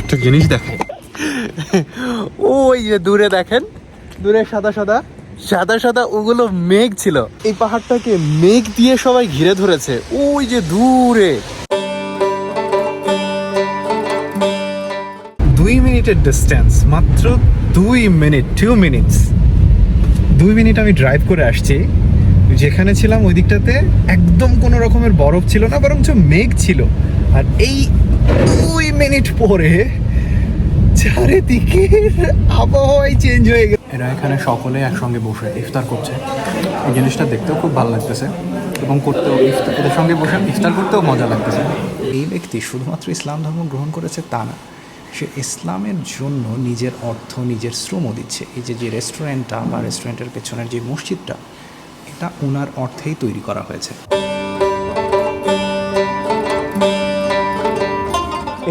একটা জিনিস দেখেন ওই যে দূরে দেখেন দূরে সাদা সাদা সাদা সাদা ওগুলো মেঘ ছিল। এই পাহাড়টাকে মেঘ দিয়ে সবাই ঘিরে ধরেছে। ওই যে দূরে। দুই মিনিটের ডিস্টেন্স মাত্র দুই মিনিট টু মিনিটস দুই মিনিট আমি ড্রাইভ করে আসছি। যেখানে ছিলাম ওই দিকটাতে একদম কোনো রকমের বরফ ছিল না বরঞ্চ মেঘ ছিল। আর এই দুই মিনিট পরে চারিদিকের আবহাওয়াই চেঞ্জ হয়ে গেছে এরা এখানে সকলে একসঙ্গে বসে ইফতার করছে। এই জিনিসটা দেখতেও খুব ভালো লাগতেছে এবং করতেও এদের সঙ্গে বসে ইফতার করতেও মজা লাগতেছে। এই ব্যক্তি শুধুমাত্র ইসলাম ধর্ম গ্রহণ করেছে তা না, সে ইসলামের জন্য নিজের অর্থ, নিজের শ্রমও দিচ্ছে। এই যে যে রেস্টুরেন্টটা বা রেস্টুরেন্টের পেছনের যে মসজিদটা, এটা ওনার অর্থেই তৈরি করা হয়েছে।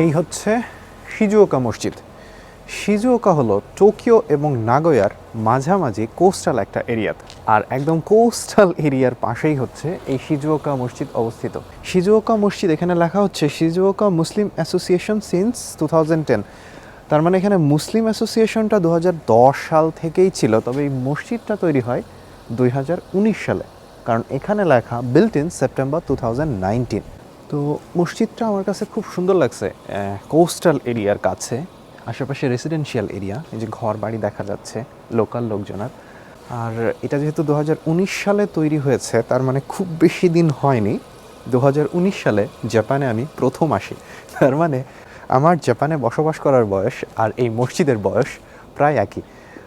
এই হচ্ছে শিজুওকা মসজিদ। শিজুওকা হলো টোকিও এবং নাগোয়ার মাঝামাঝি কোস্টাল একটা এরিয়া। আর একদম কোস্টাল এরিয়ার পাশেই হচ্ছে এই শিজুওকা মসজিদ অবস্থিত। শিজুওকা মসজিদ এখানে লেখা হচ্ছে Shizuoka Muslim association since two তার মানে এখানে মুসলিম অ্যাসোসিয়েশনটা দু হাজার দশ সাল থেকেই ছিল, তবে এই মসজিদটা তৈরি হয় দুই হাজার উনিশ সালে। কারণ এখানে লেখা বিল্ট ইন সেপ্টেম্বর টু তো মসজিদটা আমার কাছে খুব সুন্দর লাগছে কোস্টাল এরিয়ার কাছে, আশেপাশে রেসিডেন্সিয়াল এরিয়া এই যে ঘর বাড়ি দেখা যাচ্ছে লোকাল লোকজনের। আর এটা যেহেতু দু হাজার উনিশ সালে তৈরি হয়েছে, তার মানে খুব বেশি দিন হয়নি। দু হাজার উনিশ সালে জাপানে আমি প্রথম আসি, তার মানে আমার জাপানে বসবাস করার বয়স আর এই মসজিদের বয়স প্রায় একই।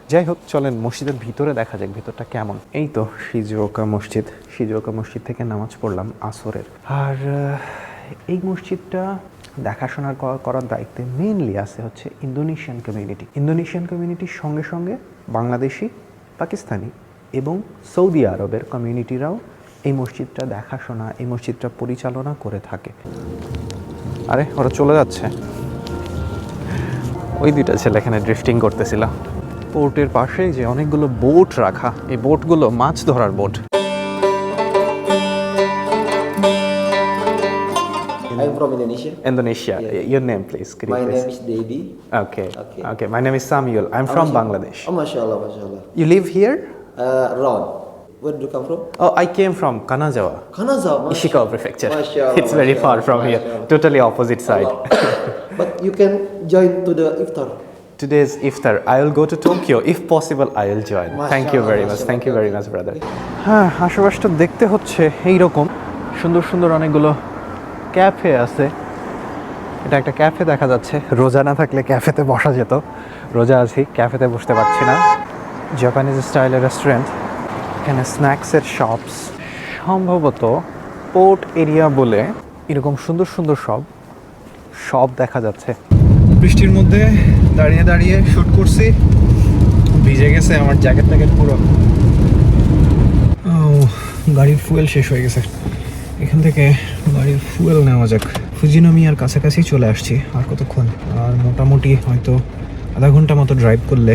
যাই হোক, চলেন মসজিদের ভিতরে দেখা যাক ভিতরটা কেমন। এই তো সিজুওকা মসজিদ। সিজুওকা মসজিদ থেকে নামাজ পড়লাম আসরের। আর এই মসজিদটা দেখাশোনার করা- করার দায়িত্বে মেইনলি আছে হচ্ছে ইন্দোনেশিয়ান কমিউনিটি ইন্দোনেশিয়ান কমিউনিটির সঙ্গে সঙ্গে বাংলাদেশি, পাকিস্তানি এবং সৌদি আরবের কমিউনিটিরাও এই মসজিদটা দেখাশোনা, এই মসজিদটা পরিচালনা করে থাকে। আরে, ওরা চলে যাচ্ছে। ওই দুইটা ছেলে এখানে ড্রিফটিং করতেছিল। পোর্টের পাশেই যে অনেকগুলো বোট রাখা এই বোটগুলো মাছ ধরার boat I'm from Indonesia. Indonesia Yeah. Your name please My name is Dedi. Okay Okay. Okay my name is Samiul I am from Bangladesh Oh, mashallah, mashallah. You live here Uh, Ron. Where do you come from? Oh I came from Kanazawa Kanazawa. Ishikawa prefecture. Mashallah, It's very far mashallah, from here. Totally opposite side. but you can join to the iftar. Today's iftar. I will go to Tokyo. If possible, I will join. Thank you very much. Thank you very much, brother. হ্যাঁ আশেপাশটা দেখতে হচ্ছে এই রকম সুন্দর সুন্দর অনেকগুলো cafe আছে এটা একটা ক্যাফে দেখা যাচ্ছে রোজা না থাকলে ক্যাফেতে বসা যেত রোজা আছি ক্যাফেতে বসতে পারছি না জাপানিজ স্টাইলের রেস্টুরেন্ট এখানে স্ন্যাক্সের শপস সম্ভবত পোর্ট এরিয়া বলে এরকম সুন্দর সুন্দর সব সব দেখা যাচ্ছে বৃষ্টির মধ্যে দাঁড়িয়ে দাঁড়িয়ে শ্যুট করছি। ভিজে গেছে আমার জ্যাকেট ট্যাকেট পুরো। গাড়ির ফুয়েল শেষ হয়ে গেছে। এখান থেকে গাড়ির ফুয়েল নেওয়া যাক। ফুজিনোমিয়ার কাছাকাছি চলে আসছি আর কতক্ষণ? আর মোটামুটি হয়তো আধা ঘণ্টা মতো ড্রাইভ করলে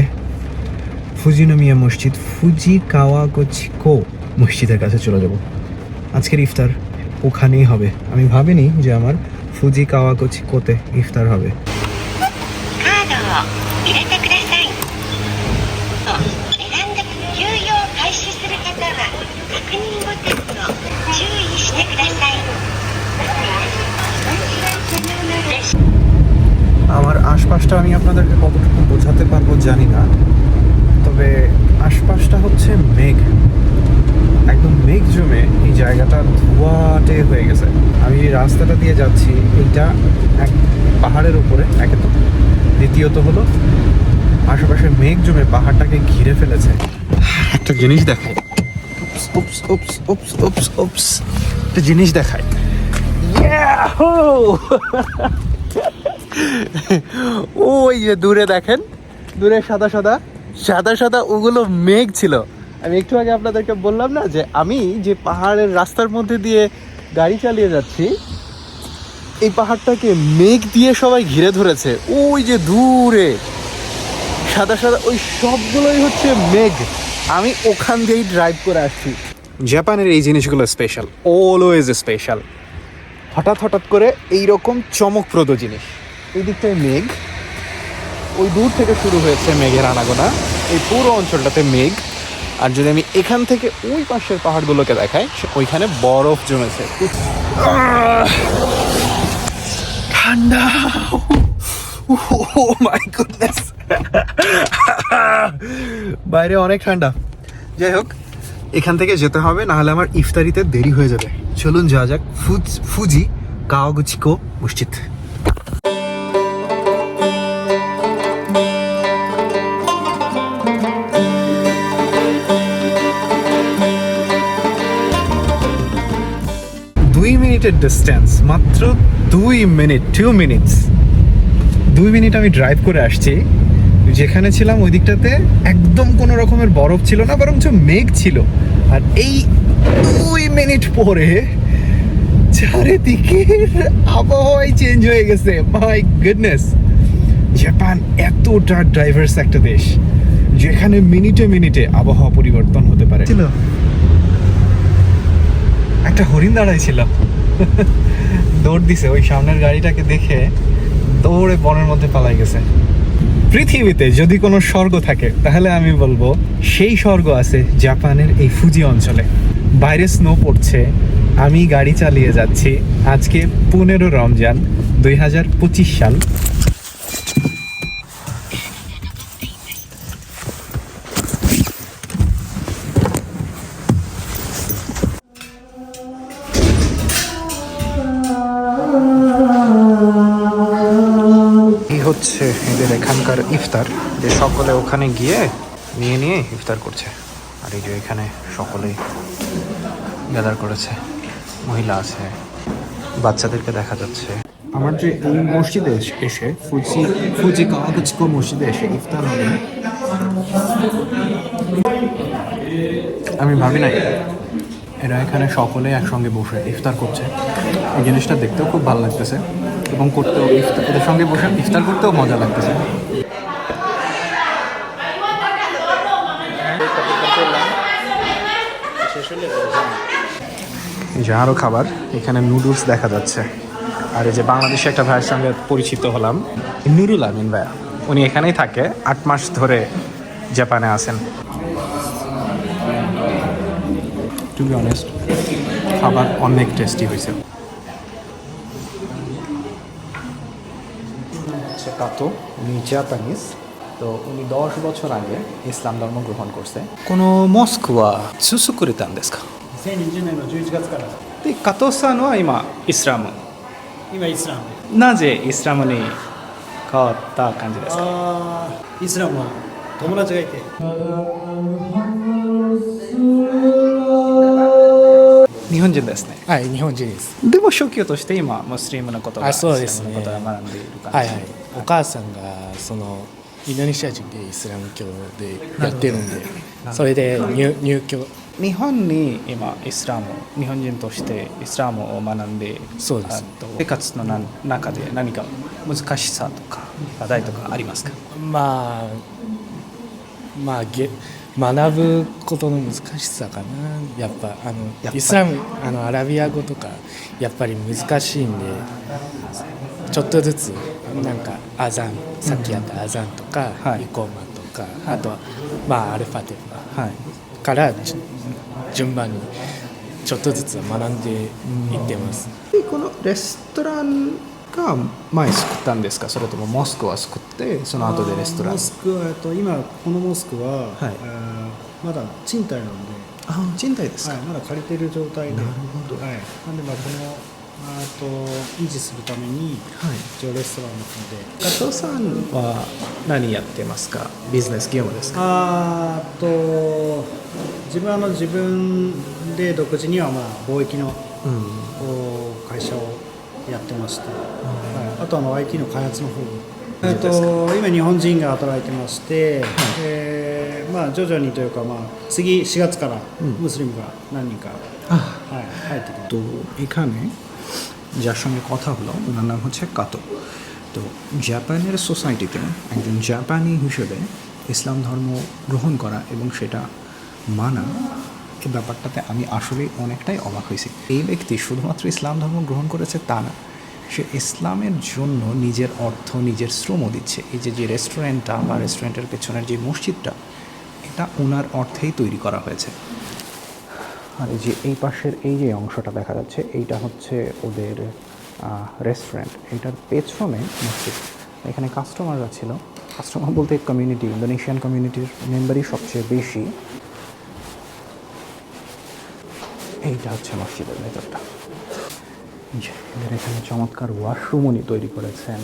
ফুজিনোমিয়া মসজিদ ফুজি কাওয়াগোচিকো মসজিদের কাছে চলে যাব। আজকের ইফতার ওখানেই হবে। আমি ভাবিনি যে আমার ফুজি কাওয়াগোচিকোতে ইফতার হবে। আশপাশটা আমি আপনাদেরকে কতটুকু বোঝাতে পারব জানি না। তবে আশপাশটা হচ্ছে মেঘ। একদম মেঘ জমে এই জায়গাটা ধোয়াটে হয়ে গেছে। আমি এই রাস্তাটা দিয়ে যাচ্ছি, এইটা এক পাহাড়ের উপরে, একে তো দ্বিতীয়ত হলো আশেপাশে মেঘ জমে পাহাড়টাকে ঘিরে ফেলেছে। একটা জিনিস উপস একটা জিনিস দেখায় ওই যে দূরে দেখেন। দূরে সাদা সাদা। সাদা সাদা ওগুলো মেঘ ছিল। আমি একটু আগে আপনাদেরকে বললাম না যে আমি যে পাহাড়ের রাস্তার মধ্যে দিয়ে গাড়ি চালিয়ে যাচ্ছি এই পাহাড়টাকে মেঘ দিয়ে সবাই ঘিরে ধরেছে। ওই যে দূরে সাদা সাদা ওই সবগুলোই হচ্ছে মেঘ। আমি ওখান দিয়েই ড্রাইভ করে আসছি। জাপানের এই জিনিসগুলো স্পেশাল অলওয়েজ স্পেশাল হঠাৎ হঠাৎ করে এই রকম চমকপ্রদ জিনিস। এই দিকটায় মেঘ। ওই দূর থেকে শুরু হয়েছে মেঘের আনাগোনা। এই পুরো অঞ্চলটাতে মেঘ। আর যদি আমি এখান থেকে ওই পাশের পাহাড়গুলোকে দেখাই ওইখানে বরফ জমেছে! ঠান্ডা। গুডনেস বাইরে অনেক ঠান্ডা। যাই হোক, এখান থেকে যেতে হবে না হলে আমার ইফতারিতে দেরি হয়ে যাবে। চলুন যাওয়া যাক। ফুজ ফুজি কাওয়াগুচিকো মসজিদ। মিনিটের ডিস্টেন্স মাত্র দুই মিনিট টু মিনিটস দুই মিনিট আমি ড্রাইভ করে আসছি। যেখানে ছিলাম ওই দিকটাতে একদম কোনো রকমের বরফ ছিল না বরঞ্চ মেঘ ছিল। আর এই দুই মিনিট পরে চারিদিকের আবহাওয়াই চেঞ্জ হয়ে গেছে। মাই গুডনেস জাপান এতটা ড্রাইভার্স একটা দেশ যেখানে মিনিটে মিনিটে আবহাওয়া পরিবর্তন হতে পারে। ছিল। একটা হরিণ দাঁড়াইছিল দৌড় দিছে, ওই সামনের গাড়িটাকে দেখে দৌড়ে বনের মধ্যে পালাই গেছে। পৃথিবীতে যদি কোনো স্বর্গ থাকে, তাহলে আমি বলব সেই স্বর্গ আছে জাপানের এই ফুজি অঞ্চলে। বাইরে স্নো পড়ছে, আমি গাড়ি চালিয়ে যাচ্ছি। আজকে পনেরো রমজান দুই হাজার পঁচিশ সাল। হচ্ছে এদের এখানকার ইফতার, যে সকলে ওখানে গিয়ে নিয়ে নিয়ে ইফতার করছে। আর এই যে এখানে সকলেই গ্যাদার করেছে, মহিলা আছে, বাচ্চাদেরকে দেখা যাচ্ছে। আমার যে এই মসজিদে এস- ফুজি ফুজি কাওয়াগুচিকো মসজিদে এসে ইফতার হবে, আমি ভাবি নাই। এরা এখানে সকলে একসঙ্গে বসে ইফতার করছে। এই জিনিসটা দেখতেও খুব ভালো লাগতেছে। এবং করতেও এদের সঙ্গে বসে ইফতার করতেও মজা লাগতেছে। যে আরও খাবার, এখানে নুডলস দেখা যাচ্ছে। আর এই যে বাংলাদেশে একটা ভাইয়ের সঙ্গে পরিচিত হলাম, নুরুল আমিন ভাইয়া। উনি এখানেই থাকে, আট মাস ধরে জাপানে আছেন। টু বি অনেস্ট খাবার অনেক টেস্টি হয়েছে। কাতো উনি জাপানিজ তো উনি দশ বছর আগে ইসলাম ধর্ম গ্রহণ করছে কোনো মস্ক ওয়া সুসুকুরে তান দেশ কা 2020年の11月から で加藤さんは今イスラム今イスラムでなぜイスラムに変わった感じですかあーイスラムは友達がいて 日本人ですね。はい、日本人です。でも宗教として今ムスリムのことがあそうですね。イスラムのことが学んでい。る感じはいはい。お母さんがそのインドネシア人でイスラム教でやってるんで、それで入入教日本に今イスラム日本人としてイスラムを学んでそうです。生活のな中で何か難しさとか課題とかありますか？まあまあげ学ぶことの難しさかな。やっぱあのやっぱイスラムあのアラビア語とかやっぱり難しいんで、ちょっとずつなんかアザンさっきやったアザンとか、はいイコーマとか、あとはまあアルファテファ。はいからじ順番にちょっとずつ学んでいってます。でこのレストランが前作ったんですか？それともモスクは作ってその後でレストラン。モスクはえっと今このモスクは、はい。えーまだ賃貸なんで、あ賃貸ですか、はい、まだ借りてる状態で。なるほど。はい、なんでまあこのあと維持するためにはい。一応レストランの方で。加藤さんは何やってますか？ビジネス業務ですか？あーと自分はあの自分で独自にはまあ貿易のうん。お会社をやってまして、はい、あとあの IT の開発の方えっと今日本人が働いてまして、えーまあ徐々にというかまあ次4月からムスリムが何人か、はい、入ってきますতো এখানে যার সঙ্গে কথা হলো ওনার নাম হচ্ছে কাতো তো জাপানের সোসাইটিতে একজন জাপানি হিসেবে ইসলাম ধর্ম গ্রহণ করা এবং সেটা মানা এই ব্যাপারটাতে আমি আসলে অনেকটাই অবাক হয়েছি। এই ব্যক্তি শুধুমাত্র ইসলাম ধর্ম গ্রহণ করেছে তা না, সে ইসলামের জন্য নিজের অর্থ, নিজের শ্রমও দিচ্ছে। এই যে যে রেস্টুরেন্টটা বা রেস্টুরেন্টের পেছনের যে মসজিদটা, এটা ওনার অর্থেই তৈরি করা হয়েছে। আর এই যে, এই পাশের এই যে অংশটা দেখা যাচ্ছে, এইটা হচ্ছে ওদের রেস্টুরেন্ট এইটার পেছনে মসজিদ। এখানে কাস্টমাররা ছিল। কাস্টমার বলতে কমিউনিটি ইন্দোনেশিয়ান কমিউনিটির মেম্বারই সবচেয়ে বেশি। এইটা হচ্ছে মসজিদের ভেতরটা। এদের এখানে চমৎকার ওয়াশরুম উনি তৈরি করেছেন।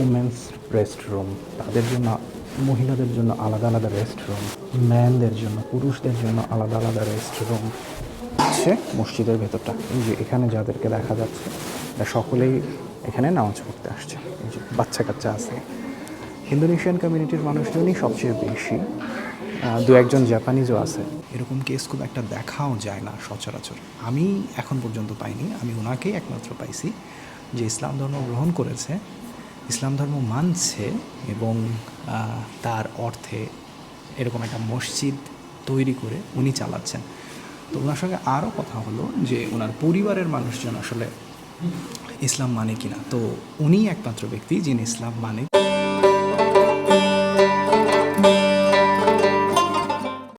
ওমেন্স রেস্ট রুম তাদের জন্য, মহিলাদের জন্য আলাদা আলাদা রেস্ট রুম ম্যানদের জন্য, পুরুষদের জন্য আলাদা আলাদা রেস্ট রুম মসজিদের ভেতরটা। এই যে, এখানে যাদেরকে দেখা যাচ্ছে, এরা সকলেই এখানে নামাজ পড়তে আসছে। এই যে বাচ্চা কাচ্চা আছে। ইন্দোনেশিয়ান কমিউনিটির মানুষজনই সবচেয়ে বেশি দু একজন জাপানিজও আছে। এরকম কেস খুব একটা দেখাও যায় না সচরাচর। আমি এখন পর্যন্ত পাইনি, আমি ওনাকেই একমাত্র পাইছি যে ইসলাম ধর্ম গ্রহণ করেছে, ইসলাম ধর্ম মানছে এবং তার অর্থে এরকম একটা মসজিদ তৈরি করে উনি চালাচ্ছেন। তো ওনার সঙ্গে আরও কথা হলো যে ওনার পরিবারের মানুষজন আসলে ইসলাম মানে কিনা। তো উনি একমাত্র ব্যক্তি যিনি ইসলাম মানে